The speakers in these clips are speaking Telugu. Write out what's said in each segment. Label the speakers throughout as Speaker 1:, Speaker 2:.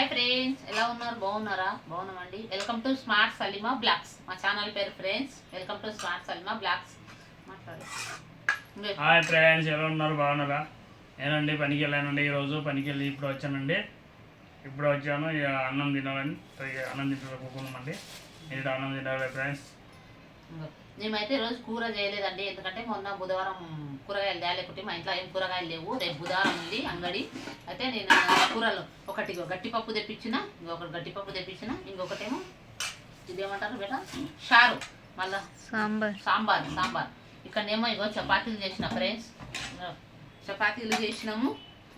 Speaker 1: హాయ్ ఫ్రెండ్స్ ఎలా ఉన్నారు? బాగున్నారా? బాగున్నామండి. Welcome to smart Salima blogs మా ఛానల్ పేరు friends welcome to smart Salima blogs మాట్లాడు. ఇంకే.
Speaker 2: హాయ్ ఫ్రెండ్స్ ఎలా ఉన్నారు? బాగున్నారా? నేనండి పనికి వెళ్ళానండి. ఈరోజు పనికి వెళ్ళి ఇప్పుడు వచ్చానండి. ఇప్పుడు వచ్చాను. ఇక అన్నం తినాలని అన్నం తింటున్నామండి మీరు అన్నం తినాలి ఫ్రెండ్స్.
Speaker 1: మేమైతే ఈరోజు కూర చేయలేదండి. ఎందుకంటే మొన్న బుధవారం కూరగాయలు తేలేకుంటే మా ఇంట్లో ఏం కూరగాయలు లేవు. రేపు బుధవారం ఉంది అంగడి. అయితే నేను కూరలు ఒకటి గట్టిపప్పు తెప్పించిన ఇంకొకటి గట్టిపప్పు తెప్పించిన ఇంకొకటేమో ఇదేమంటారు బేట? షారు మళ్ళా
Speaker 3: సాంబార్.
Speaker 1: సాంబార్ సాంబార్. ఇక్కడనేమో ఇగో చపాతీలు చేసిన ఫ్రెండ్స్. చపాతీలు చేసినాము.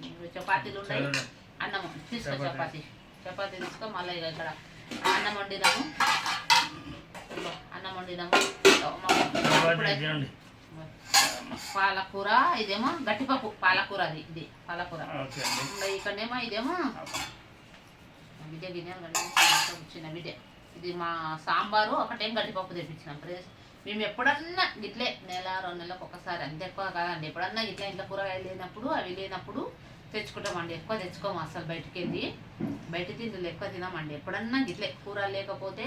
Speaker 1: ఇగో చపాతీలు ఉన్నాయి.
Speaker 2: చదువు.
Speaker 1: అన్నం తీసుకో
Speaker 2: చపాతీ.
Speaker 1: చపాతీ. తీసుకో మళ్ళీ ఇక ఇక్కడ అన్నం వండినాము. వండినాము పాలకూర ఇదేమో గట్టిపప్పు పాలకూర అది ఇది పాలకూర.
Speaker 2: ఓకే అండి.
Speaker 1: ఇంకా ఇక్కడనేమో ఇదేమో? విద్య గిన్నెలు చిన్న విద్య ఇది మా సాంబారు ఒకటేం గట్టిపప్పు తెప్పించినాం. ఫ్రెండ్స్ మేము ఎప్పుడన్నా గిట్లే నెల రెండు నెలలకు ఒకసారి అంత ఎక్కువ కాదండి. ఎప్పుడన్నా గిట్లే ఇంట్లో కూరగాయలు లేనప్పుడు అవి లేనప్పుడు తెచ్చుకుంటామండి. ఎక్కువ తెచ్చుకోము అసలు బయటికి వెళ్ళి బయట తిండి ఎక్కువ తినమండి. ఎప్పుడన్నా గిట్లే కూర లేకపోతే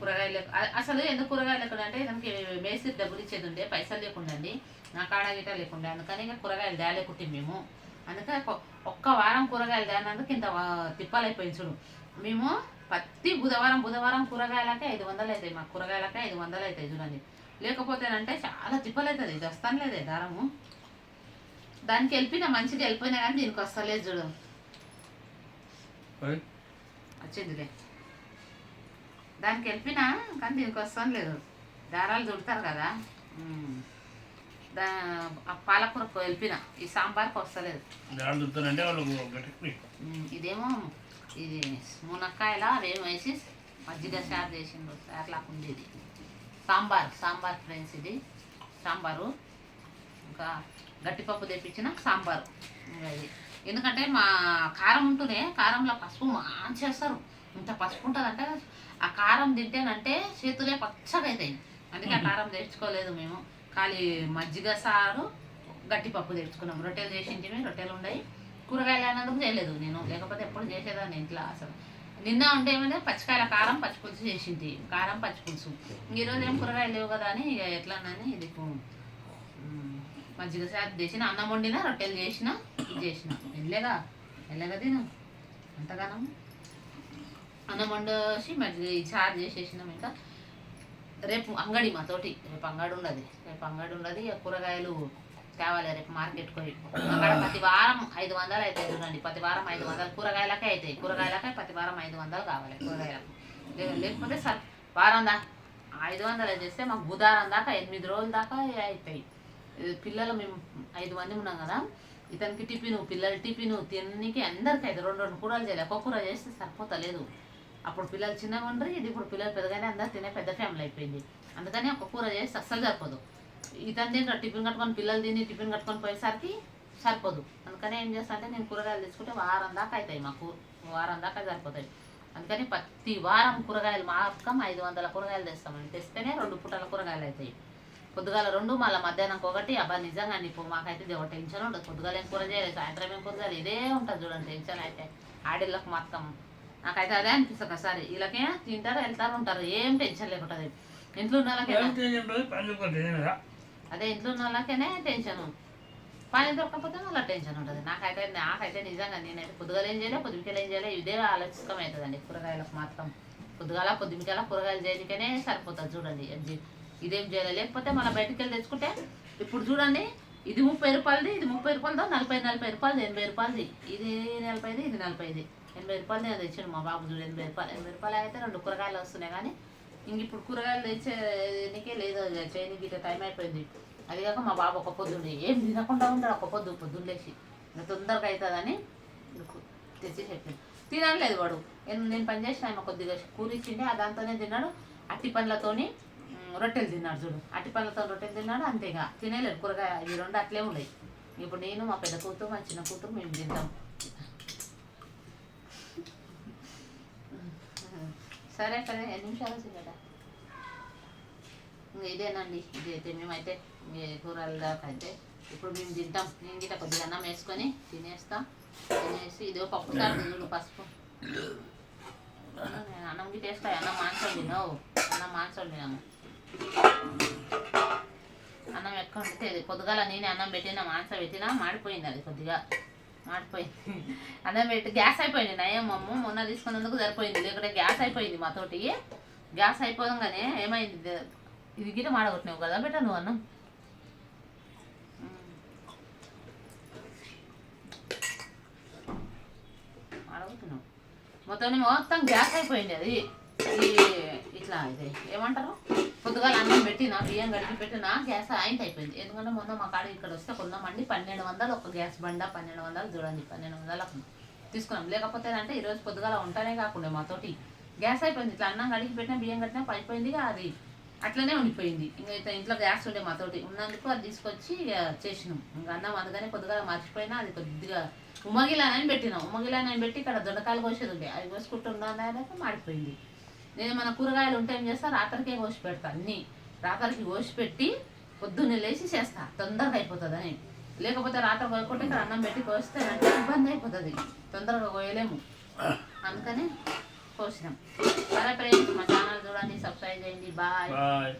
Speaker 1: కూరగాయలు అసలు ఎందుకు కూరగాయలు లేకుండా అంటే దానికి మేసి డబ్బులు ఇచ్చేది ఉండే పైసలు లేకుండండి నా కాడ గిట్ట లేకుండే. అందుకని ఇంకా కూరగాయలు తేలేకుంటే మేము. అందుకే ఒక- ఒక్క వారం కూరగాయలు తేనందుకు ఇంత తిప్పాలైపోయింది చూడు. మేము ప్రతి బుధవారం బుధవారం కూరగాయలకే ఐదు వందలు అవుతాయి మా కూరగాయలకే ఐదు వందలు అవుతాయి చూడండి. లేకపోతేనంటే చాలా తిప్పలు అవుతుంది ఇది వస్తాను లేదే దారము. దానికి వెళ్ళిపోయినా మంచిగా వెళ్ళిపోయినా కానీ దీనికి వస్తలేదు చూడు. వచ్చిందిలే. దానికి వెళ్ళిపోయినా కానీ దీనికి లేదు. దారాలు చుడతారు కదా. దా ఆ పాలకూరకు వెళ్ళిపోయినా. ఈ సాంబార్కి వస్తలేదు ఇదేమో ఇది మునక్కాయల అవేమో వేసి మజ్జిగ చారు చేసిండ్రు చారు లాగా ఉంది ఇది సాంబార్ సాంబార్ ఫ్రెండ్స్ ఇది. సాంబారు. ఇంకా గట్టిపప్పు తెప్పించిన సాంబారు. ఇంకా ఇది. ఎందుకంటే మా కారం ఉంటూనే కారంలో పసుపు మంచి చేస్తారు ఇంత పసుపు ఉంటుందంటే ఆ కారం తింటేనంటే చేతులే పచ్చగా అవుతాయి అందుకే ఆ కారం తెచ్చుకోలేదు మేము. ఖాళీ మజ్జిగ సారు గట్టిపప్పు తెచ్చుకున్నాం రొట్టెలు చేసింటివి రొట్టెలు ఉన్నాయి కూరగాయలు అయినందుకు చేయలేదు నేను. లేకపోతే ఎప్పుడు చేసేదాన్ని ఇంట్లో అసలు. నిన్న ఉంటే ఏమైనా పచ్చికాయల కారం పచ్చి పులుసు చేసింది కారం పచ్చి పులుసు. ఈరోజు ఏం కూరగాయలు లేవు కదా అని ఇక ఎట్లానని ఇది మజ్జిగ సార్ చేసిన అన్నం వండిన రొట్టెలు చేసిన ఇది చేసిన. వెళ్ళేగా వెళ్ళగా తిను. అంతగానం. అన్నం వండేసి మజ్జిగ చారు చేసేసినాం ఇంకా. రేపు అంగడి మా తోటి రేపు అంగడి ఉండదు. రేపు అంగడి ఉండదు. ఇక కూరగాయలు తేవాలి రేపు మార్కెట్ పోయి. అక్కడ ప్రతి వారం ఐదు వందలు అవుతాయి చూడండి. ప్రతి వారం ఐదు వందలు కూరగాయలకే అవుతాయి. కూరగాయలకే ప్రతి వారం ఐదు వందలు కావాలి కూరగాయలకు. లేకపోతే సర్ వారం దాకా ఐదు వందలు చేస్తే మాకు బుధవారం దాకా ఎనిమిది రోజుల దాకా అవుతాయి. పిల్లలు మేము ఐదు మంది ఉన్నాం కదా. ఇతనికి టిఫిన్ పిల్లలు టిఫిన్ తినడానికి అందరికీ ఐదు రెండు రెండు కూరలు చేయాలి. ఒక్క కూర చేస్తే సరిపోతలేదు. అప్పుడు పిల్లలు చిన్నగా ఉండరు ఇది ఇప్పుడు పిల్లలు పెద్దగానే అందరు తినే పెద్ద ఫ్యామిలీ అయిపోయింది. అందుకని ఒక కూర చేసి అస్సలు సరిపోదు. ఇతను తిని టిఫిన్ కట్టుకొని పిల్లలు తిని టిఫిన్ కట్టుకొని పోయేసరికి సరిపోదు. అందుకని ఏం చేస్తా అంటే నేను కూరగాయలు తెచ్చుకుంటే వారం దాకా అవుతాయి మాకు. వారం దాకా సరిపోతాయి. అందుకని ప్రతి వారం కూరగాయలు మాత్రం ఐదు వందల కూరగాయలు తెస్తామని తెస్తేనే రెండు పూటల కూరగాయలు అవుతాయి. పొద్దుగాల రెండు మళ్ళీ మధ్యాహ్నం ఒకటి. అబ్బా నిజంగా అండి ఇప్పుడు మాకైతే ఇది ఒక టెన్షన్ ఉండదు. పొద్దుగాల ఏం కూర చేయలేదు సాయంత్రం ఏం కూర చేయాలి ఇదే ఉంటుంది చూడండి టెన్షన్ అయితే. ఆడిళ్ళకు మొత్తం నాకైతే అదే అనిపిస్తుంది ఒకసారి వీళ్ళకే తింటారు వెళ్తారు ఉంటారు. ఏం టెన్షన్ లేకుంటుంది ఇంట్లో ఉన్న వాళ్ళకే అదే ఇంట్లో ఉన్న వాళ్ళకేనే టెన్షన్. పని దొరకకపోతే మళ్ళీ టెన్షన్ ఉంటుంది. నాకైతే నాకైతే నిజంగా నేనైతే పొద్దుగాల ఏం చేయలే పొద్దుమికలు ఏం చేయలే. ఇదే ఆలోచితం అవుతుందండి కూరగాయలకు మాత్రం పొద్దుగాల పొద్దుమికల కూరగాయలు చేయడానికనే సరిపోతుంది చూడండి. ఇది- ఇదేం చేయలే. లేకపోతే మళ్ళీ బయటికి వెళ్ళి తెచ్చుకుంటే ఇప్పుడు చూడండి ఇది ముప్పై రూపాయలది ఇది ముప్పై రూపాయలతో నలభై నలభై రూపాయలది ఎనభై రూపాయలది. ఇది నలభైది ఇది నలభైది. ఎనభై రూపాయలు నేను తెచ్చాను మా బాబు చూడు ఎనభై రూపాయలు. ఎనభై రూపాయలు అయితే రెండు కూరగాయలు వస్తున్నాయి కానీ ఇంక ఇప్పుడు కూరగాయలు తెచ్చేనికే లేదు చేయనికి ఇట్లా టైం అయిపోయింది. అది కాక మా బాబు ఒక పొద్దుండే ఏం తినకుండా ఉంటాడు ఒక పొద్దు పొద్దుండేసి ఇంకా తొందరగా అవుతుందని తెచ్చి చెప్పింది తినలేదు వాడు. నేను నేను పని చేసిన ఆయన కొద్దిగా కూర ఆ దాంతోనే తిన్నాడు. అట్టి పండ్లతోని రొట్టెలు తిన్నాడు చూడు. అట్టి పండ్లతో రొట్టెలు తిన్నాడు అంతేగా తినేలేదు కూరగాయ ఇవి రెండు అట్లే ఉన్నాయి. ఇప్పుడు నేను మా పెద్ద కూతురు మా చిన్న కూతురు మేము తింటాం. సరే సరే ఎన్ని నిమిషాలు వచ్చిందట ఇదేనండి ఇదేనండి ఇదైతే మేమైతే మీ కూరలు దాకా అయితే ఇప్పుడు మేము తింటాం. నేను గిట్ట కొద్దిగా అన్నం వేసుకొని తినేస్తాం. తినేసి ఇదో పప్పు చారు పసుపు. అన్నం గిట్ట వేసుకో అన్నం మాంసం తినవు. అన్నం మాంసం తినము అన్నం ఎక్కువ వండితే పొద్దుగాల నేనే అన్నం పెట్టినా మాంసం పెట్టినా మాడిపోయింది అది కొద్దిగా. మాడిపోయింది. అన్నం పెట్టి గ్యాస్ అయిపోయింది. నయం మొన్న తీసుకున్నందుకు సరిపోయింది. లేకుంటే గ్యాస్ అయిపోయింది మాతోటి గ్యాస్ అయిపోగానే ఏమైంది? ఇది- గిట గిట్ట మాడగొట్టినావు కదా బెట్ట నువ్వు అన్నం. మాడగొట్టినావు. మొత్తం మొత్తం గ్యాస్ అయిపోయింది అది. ఇట్లా ఇది ఏమంటారు? పొద్దుగాల అన్నం పెట్టిన బియ్యం గడిపి పెట్టిన గ్యాస్ ఆయింట్ అయిపోయింది. ఎందుకంటే మొన్న మా కాడ ఇక్కడ వస్తే కొన్నామండి పన్నెండు వందలు ఒక గ్యాస్ బండ పన్నెండు వందలు చూడండి పన్నెండు వందలకు తీసుకున్నాం. లేకపోతే అంటే ఈరోజు పొద్దుగాల ఉంటానే కాకుండా మాతోటి. గ్యాస్ అయిపోయింది. ఇట్లా అన్నం కడిగి పెట్టినా బియ్యం కట్టినా అయిపోయింది అది అట్లనే ఉండిపోయింది. ఇంకా ఇంట్లో గ్యాస్ ఉండే మాతోటి. ఉన్నందుకు అది తీసుకొచ్చి చేసినాం. ఇంకా అన్నం అందుకనే పొద్దుగాల మర్చిపోయినా అది కొద్దిగా ఉమ్మగిలానని పెట్టినాం. ఉమ్మగిలానని పెట్టి ఇక్కడ దొండకాయలు కోసేది ఉండే. అది కోసుకుంటున్నాక మాడిపోయింది. నేను మన కూరగాయలు ఉంటే ఏం చేస్తా? రాత్రికే కోసి పెడతా అన్ని. రాత్రికి కోసి పెట్టి పొద్దున్నే లేచి చేస్తా. తొందరగా అయిపోతుందని లేకపోతే రాత్రి కోయకుంటే ఇక్కడ అన్నం పెట్టి కోస్తే నాకు ఇబ్బంది అయిపోతుంది. తొందరగా కోయలేము. అందుకని కోసినాం. సరే ఫ్రెండ్స్ మా ఛానల్ చూడండి సబ్స్క్రైబ్ చేయండి. బాయ్.
Speaker 2: బాయ్.